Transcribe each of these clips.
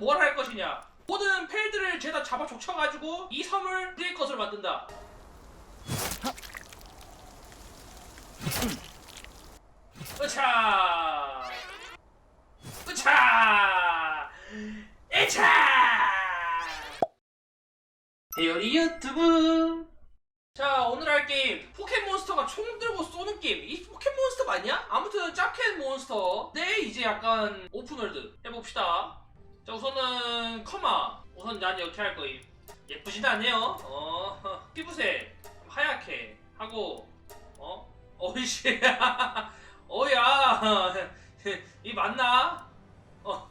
뭘 할 것이냐? 모든 펠드를 죄다 잡아 족쳐가지고 이 섬을 우리의 것으로 만든다. 으차! 으차! 에차! 데어리 유튜브! 자, 오늘 할 게임 포켓몬스터가 총 들고 쏘는 게임. 이 포켓몬스터 맞냐? 아무튼 짭켓 몬스터. 네, 이제 약간 오픈월드 해봅시다. 자, 우선은 커마. 우선 난 이렇게 할 거임. 예쁘지도 않네요. 어, 피부색 하얗게 하고, 어, 어이씨, 어야, 이 맞나? 어,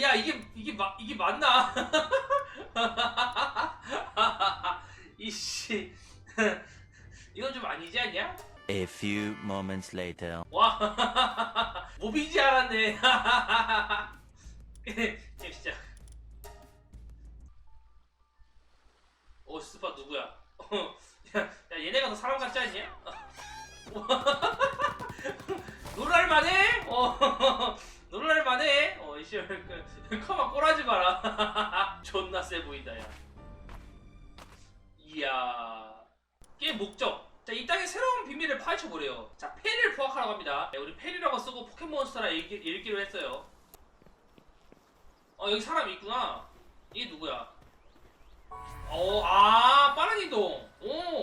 야 이게 이게 마, 이게 맞나? 이씨, 이건 좀 아니지 않냐? A few moments later. 와, 모비지 알았네. 씨, 그, 커마 꼬라지 마라. 존나 세 보인다, 야. 이야. 게임 목적. 자, 이 땅의 새로운 비밀을 파헤쳐보래요. 자, 페리를 포악하라고 합니다. 네, 우리 페리라고 쓰고 포켓몬스터라 읽기, 읽기로 했어요. 어, 여기 사람이 있구나. 이게 누구야? 어, 아, 빠른 이동. 오,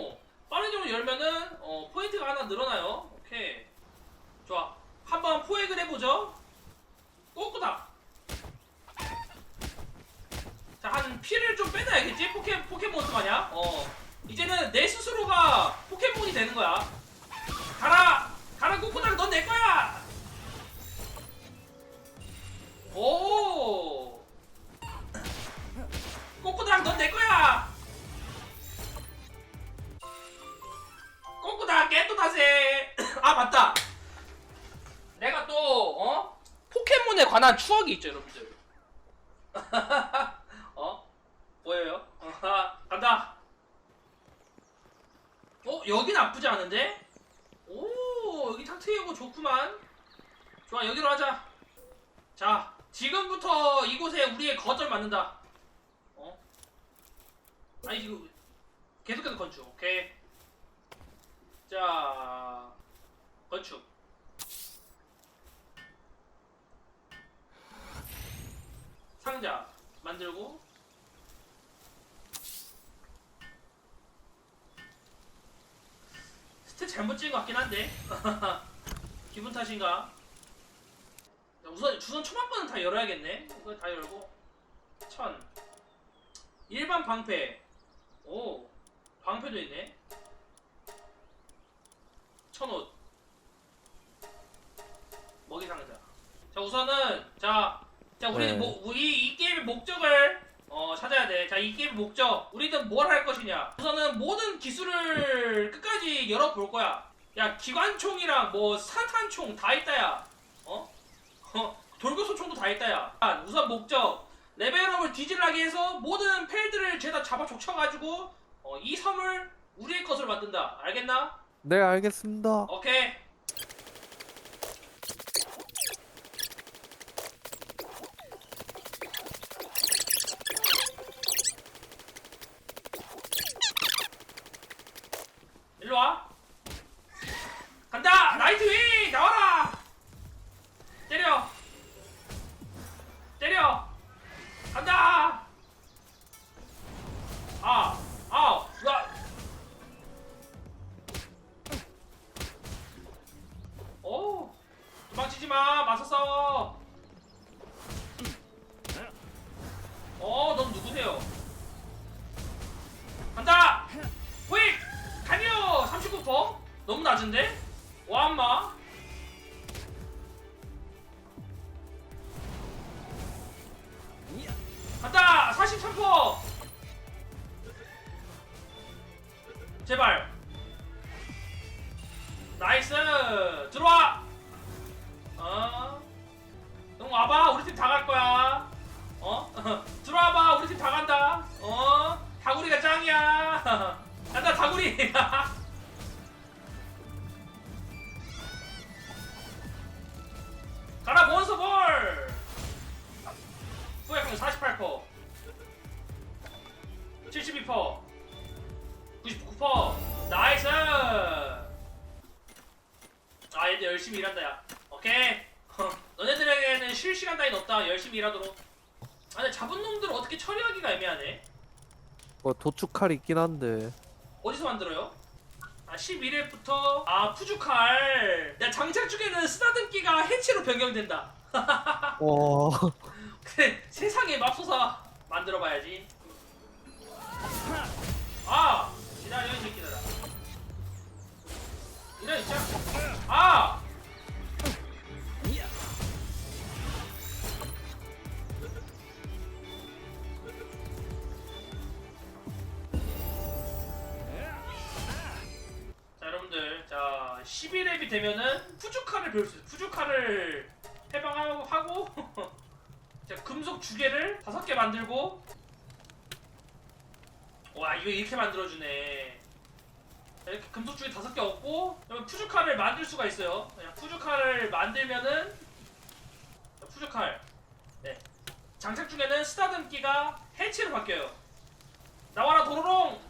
관한 추억이 있죠 여러분들 어? 보여요? 아하, 간다 어? 여기 나쁘지 않은데? 오 여기 탁 트이고 좋구만 좋아 여기로 하자 자 지금부터 이곳에 우리의 거절 맞는다 어? 아니 지금 계속해서 건축 오케이 자 건축 상자 만들고 스탯 잘못 찍은 것 같긴 한데. 기분 탓인가? 자, 우선 주선 초반 거는 다 열어야겠네. 이거 다 열고. 천. 일반 방패. 오 방패도 있네. 천옷. 먹이 상자. 자 우선은 자, 자 우리 네. 뭐, 우리 이 게임의 목적을 어, 찾아야 돼. 자, 이 게임 목적. 우리는 뭘 할 것이냐? 우선은 모든 기술을 끝까지 열어볼 거야. 야, 기관총이랑 뭐 산탄총 다 있다야. 어? 어, 돌교소총도 다 있다야. 아, 우선 목적. 레벨업을 뒤질라게 해서 모든 펠드를 죄다 잡아 족쳐가지고 어, 이 섬을 우리의 것으로 만든다. 알겠나? 네, 알겠습니다. 오케이. 너무 낮은데? 와 엄마? 간다! 43% 제발. 나이스! 들어와! 어? 형 와봐. 우리 팀 다 갈 거야. 어? 들어와봐. 우리 팀 다 간다. 어? 다구리가 짱이야. 간다 다구리 오케이. 너네들에게는 쉴 시간 따윈 없다. 열심히 일하도록. 아, 근데 잡은 놈들을 어떻게 처리하기가 애매하네. 뭐 도축칼 있긴 한데 어디서 만들어요? 아 11회부터 아 푸주칼 야 장착 중에는 쓰다듬기가 해체로 변경된다 와 그래 세상에 맙소사 만들어봐야지 아 렙이 되면은 푸주카를 배울 수 있어요 푸주카를 해방하고 하고 자 금속 주개를 다섯 개 만들고. 와 이거 이렇게 만들어주네. 자, 이렇게 금속 주개 다섯 개 얻고 그러면 푸주카를 만들 수가 있어요. 그냥 푸주카를 만들면은 자, 푸주칼. 네. 장착 중에는 쓰다듬기가 해치로 바뀌어요. 나와라 도로롱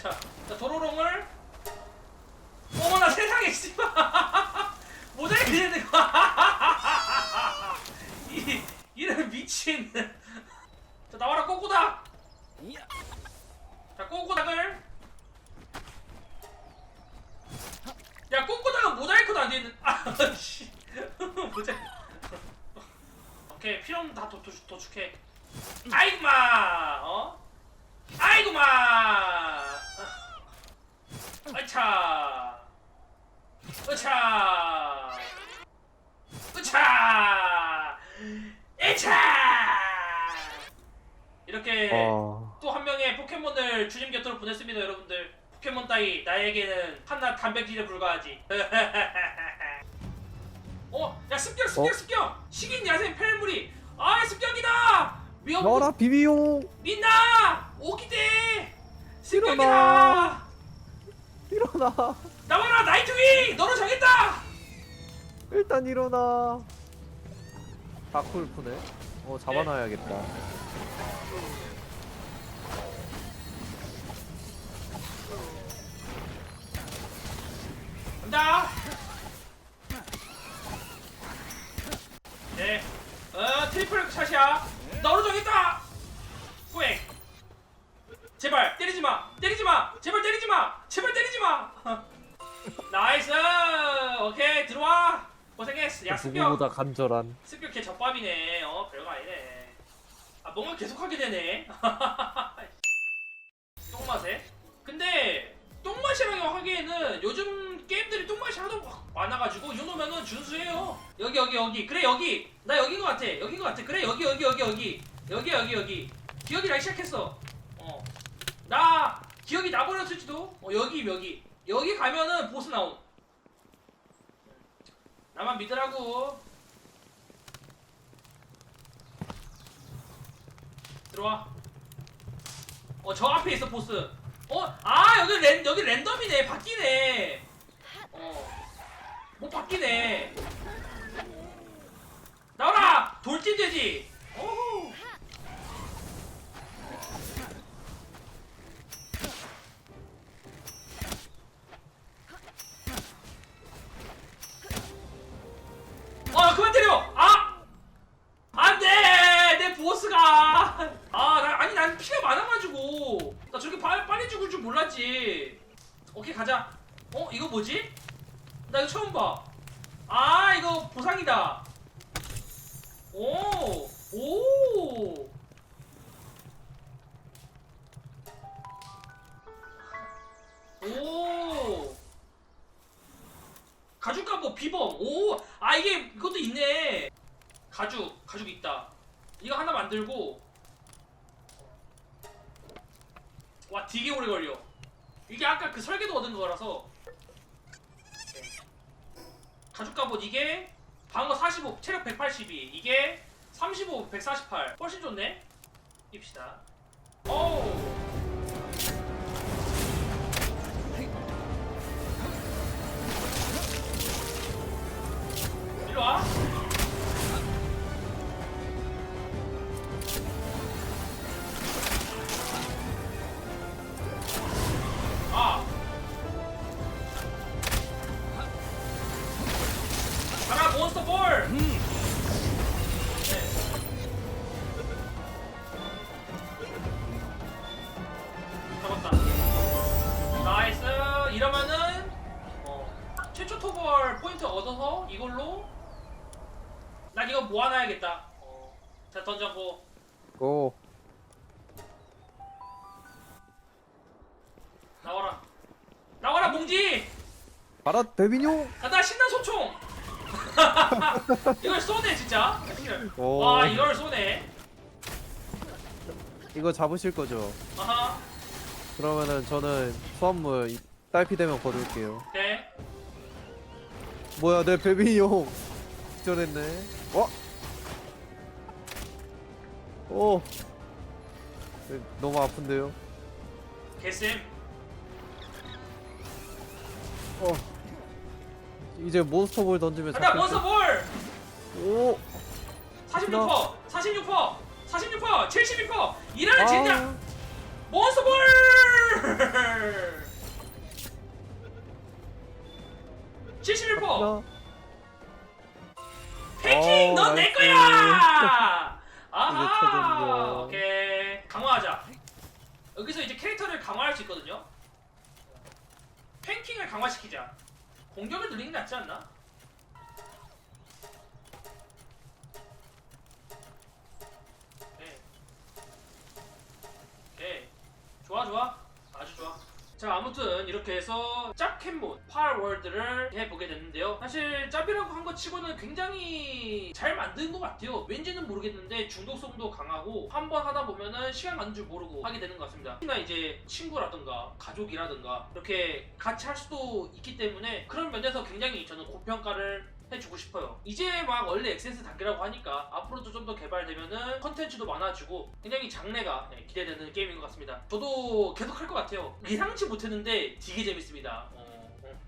자, 자 도로롱을 어머나 세상에 씨발. 모자이크 되는 거 이, 이런 미친. 자 나와라 꼬꼬닥 자 꼬꼬닥을. 야 꼬꼬닥은 모자이크도 안 되는 아씨. 모자이크. 오케이 필요는 다 도, 도, 도축해 아이고마 어? 아이고마 으차. 으차. 으차. 에차. 이렇게 아, 또한 명의 포켓몬을 주님 곁으로 보냈습니다 여러분들. 포켓몬 따위 나에게는 한낱 단백질에 불과하지. 어? 야 습격 습격 어? 습격! 식인 야생 펠물이! 아 습격이다! 위험 나와라 비비용! 민나! 오기대. 습격이다 일어나. 나와라 나이트윙 너로 정했다! 일단 일어나. 다크울프네 어 잡아놔야겠다 고생했어 야 습격 누구보다 간절한. 습격 개 젖밥이네. 어 별거 아니네. 아 뭔가 계속 하게 되네. 똥맛에? 근데 똥맛이라고 하기에는 요즘 게임들이 똥맛이 하도 막 많아가지고 이 정도면은 준수해요. 여기 여기 여기. 그래 여기. 나 여긴 것 같아. 여긴 것 같아. 그래 여기 여기 여기 여기. 여기 여기 여기. 기억이 나기 시작했어. 어 나 기억이 나버렸을지도? 어 여기 여기. 여기 가면은 보스 나옴 나만 믿으라고 들어와. 어, 저 앞에 있어, 보스. 어, 아, 여기 랜, 여기 랜덤이네. 바뀌네. 어. 뭐 바뀌네. 나와라! 돌진 돼지! 줄 몰랐지. 오케이, 가자. 어, 이거 뭐지? 나 이거 처음 봐. 아, 이거 보상이다. 오! 오! 오! 가죽 갑옷 비범. 오! 아, 이게, 이것도 있네. 가죽, 가죽 있다. 이거 하나 만들고 와 되게 오래 걸려. 이게 아까 그 설계도 얻은 거라서 가죽 갑옷 이게 방어 45, 체력 182, 이게 35, 148 훨씬 좋네. 입시다. 오. 모아놔야겠다. 어, 자 던져고 고. 나와라. 나와라 몽지. 가라 데비뇽. 가다 신난 소총. 이걸 쏘네 진짜. 오. 와 이걸 쏘네. 이거 잡으실 거죠? 아하. 그러면은 저는 수확물 이- 딸피 되면 거둘게요. 오케이. 뭐야 내 베비뇽 기절했네. 어? 오. 네, 너무 아픈데요. 개쌤. 어. 이제 몬스터 볼 던지면 몬스터 볼. 듯. 오. 46%, 46%, 46%, 72%. 일하는 아. 젠장. 몬스터 볼. 71%. 나. 패킹 어, 넌내 나이스. 거야. 아하. 이제. 오케이. 강화하자. 여기서 이제 캐릭터를 강화할 수 있거든요. 팽킹을 강화시키자. 공격을 늘리는 게 낫지 않나? 오케이. 오케이. 좋아 좋아. 자 아무튼 이렇게 해서 짭캔몬 파월드를 해보게 됐는데요. 사실 짭이라고 한 것 치고는 굉장히 잘 만든 것 같아요. 왠지는 모르겠는데 중독성도 강하고 한 번 하다 보면은 시간 가는 줄 모르고 하게 되는 것 같습니다. 특히나 이제 친구라든가 가족이라든가 이렇게 같이 할 수도 있기 때문에 그런 면에서 굉장히 저는 고평가를 해주고 싶어요. 이제 막 원래 엑센스 단계라고 하니까 앞으로도 좀 더 개발되면은 컨텐츠도 많아지고 굉장히 장래가 네, 기대되는 게임인 것 같습니다. 저도 계속 할 것 같아요. 예상치 못했는데 되게 재밌습니다. 어, 어.